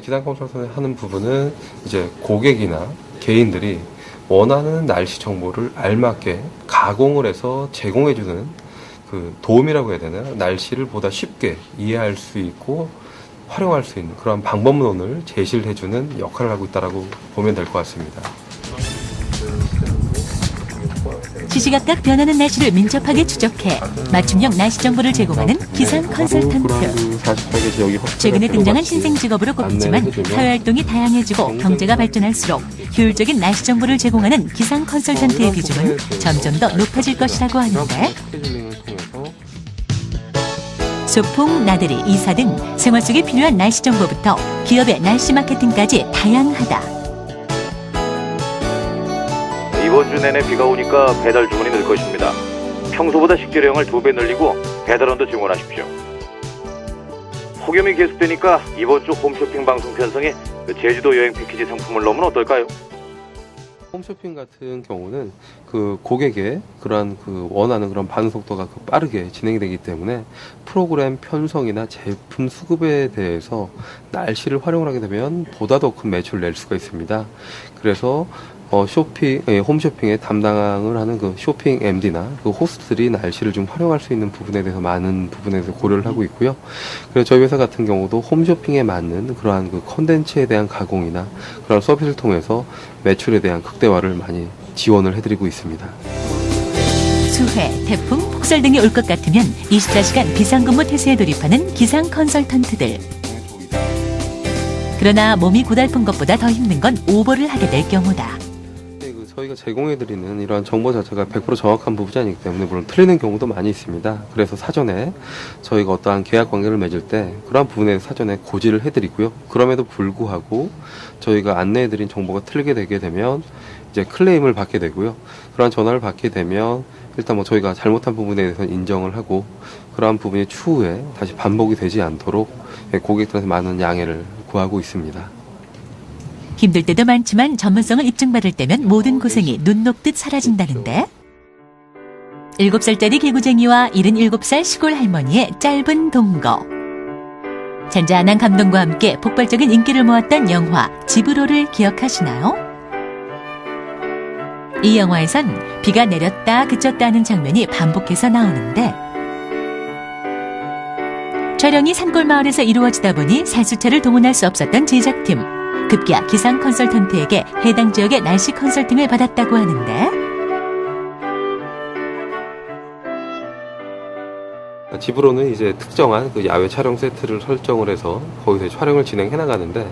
네, 기상 컨설턴트 하는 부분은 이제 고객이나 개인들이 원하는 날씨 정보를 알맞게 가공을 해서 제공해주는 그 도움이라고 해야 되나 날씨를 보다 쉽게 이해할 수 있고 활용할 수 있는 그런 방법론을 제시를 해주는 역할을 하고 있다라고 보면 될 것 같습니다. 시시각각 변하는 날씨를 민첩하게 추적해 맞춤형 날씨 정보를 제공하는 기상 컨설턴트. 최근에 등장한 신생 직업으로 꼽히지만 사회활동이 다양해지고 경제가 발전할수록 효율적인 날씨 정보를 제공하는 기상 컨설턴트의 비중은 점점 더 높아질 것이라고 하는데 소풍, 나들이, 이사 등 생활 속에 필요한 날씨 정보부터 기업의 날씨 마케팅까지 다양하다. 이번 주 내내 비가 오니까 배달 주문이 늘 것입니다. 평소보다 식재료량을 두 배 늘리고 배달원도 증원하십시오. 폭염이 계속되니까 이번 주 홈쇼핑 방송 편성에 그 제주도 여행 패키지 상품을 넣으면 어떨까요? 홈쇼핑 같은 경우는 그 고객의 그러한 그 원하는 그런 반응 속도가 그 빠르게 진행이 되기 때문에 프로그램 편성이나 제품 수급에 대해서 날씨를 활용을 하게 되면 보다 더 큰 매출을 낼 수가 있습니다. 그래서 어, 쇼핑, 예, 홈쇼핑에 담당을 하는 그 쇼핑 MD나 그 호스트들이 날씨를 좀 활용할 수 있는 부분에 대해서 많은 부분에 대해서 고려를 하고 있고요. 그래서 저희 회사 같은 경우도 홈쇼핑에 맞는 그러한 그 컨텐츠에 대한 가공이나 그런 서비스를 통해서 매출에 대한 극대화를 많이 지원을 해드리고 있습니다. 수해, 태풍, 폭설 등이 올 것 같으면 24시간 비상근무 태세에 돌입하는 기상 컨설턴트들. 그러나 몸이 고달픈 것보다 더 힘든 건 오버를 하게 될 경우다. 저희가 제공해드리는 이러한 정보 자체가 100% 정확한 부분이 아니기 때문에 물론 틀리는 경우도 많이 있습니다. 그래서 사전에 저희가 어떠한 계약 관계를 맺을 때 그러한 부분에 사전에 고지를 해드리고요. 그럼에도 불구하고 저희가 안내해드린 정보가 틀리게 되게 되면 이제 클레임을 받게 되고요. 그러한 전화를 받게 되면 일단 뭐 저희가 잘못한 부분에 대해서 인정을 하고 그러한 부분이 추후에 다시 반복이 되지 않도록 예, 고객들한테 많은 양해를 구하고 있습니다. 힘들 때도 많지만 전문성을 입증받을 때면 모든 고생이 눈 녹듯 사라진다는데 7살짜리 개구쟁이와 77살 시골 할머니의 짧은 동거 잔잔한 감동과 함께 폭발적인 인기를 모았던 영화 집으로를 기억하시나요? 이 영화에선 비가 내렸다 그쳤다 하는 장면이 반복해서 나오는데 촬영이 산골 마을에서 이루어지다 보니 살수차를 동원할 수 없었던 제작팀. 급기야 기상 컨설턴트에게 해당 지역의 날씨 컨설팅을 받았다고 하는데 집으로는 이제 특정한 그 야외 촬영 세트를 설정을 해서 거기서 촬영을 진행해 나가는데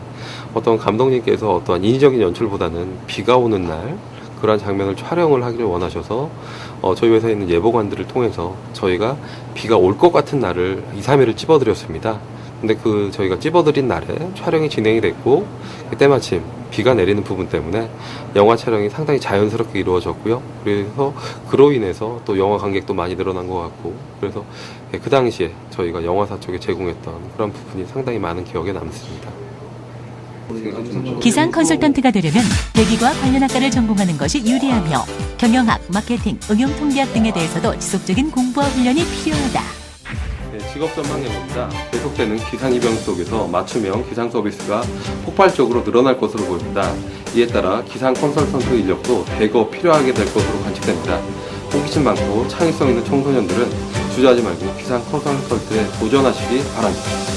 어떤 감독님께서 어떠한 인위적인 연출보다는 비가 오는 날 그러한 장면을 촬영을 하기를 원하셔서 어, 저희 회사에 있는 예보관들을 통해서 저희가 비가 올 것 같은 날을 2, 3일을 찝어드렸습니다. 근데 그 저희가 찝어드린 날에 촬영이 진행이 됐고 그때 마침 비가 내리는 부분 때문에 영화 촬영이 상당히 자연스럽게 이루어졌고요. 그래서 그로 인해서 또 영화 관객도 많이 늘어난 것 같고 그래서 예, 그 당시에 저희가 영화사 쪽에 제공했던 그런 부분이 상당히 많은 기억에 남습니다. 기상 컨설턴트가 되려면 대기과 관련 학과를 전공하는 것이 유리하며 경영학, 마케팅, 응용 통계학 등에 대해서도 지속적인 공부와 훈련이 필요하다. 네, 직업 전망예보입니다. 계속되는 기상 이변 속에서 맞춤형 기상 서비스가 폭발적으로 늘어날 것으로 보입니다. 이에 따라 기상 컨설턴트 인력도 대거 필요하게 될 것으로 관측됩니다. 호기심 많고 창의성 있는 청소년들은 주저하지 말고 기상 컨설턴트에 도전하시기 바랍니다.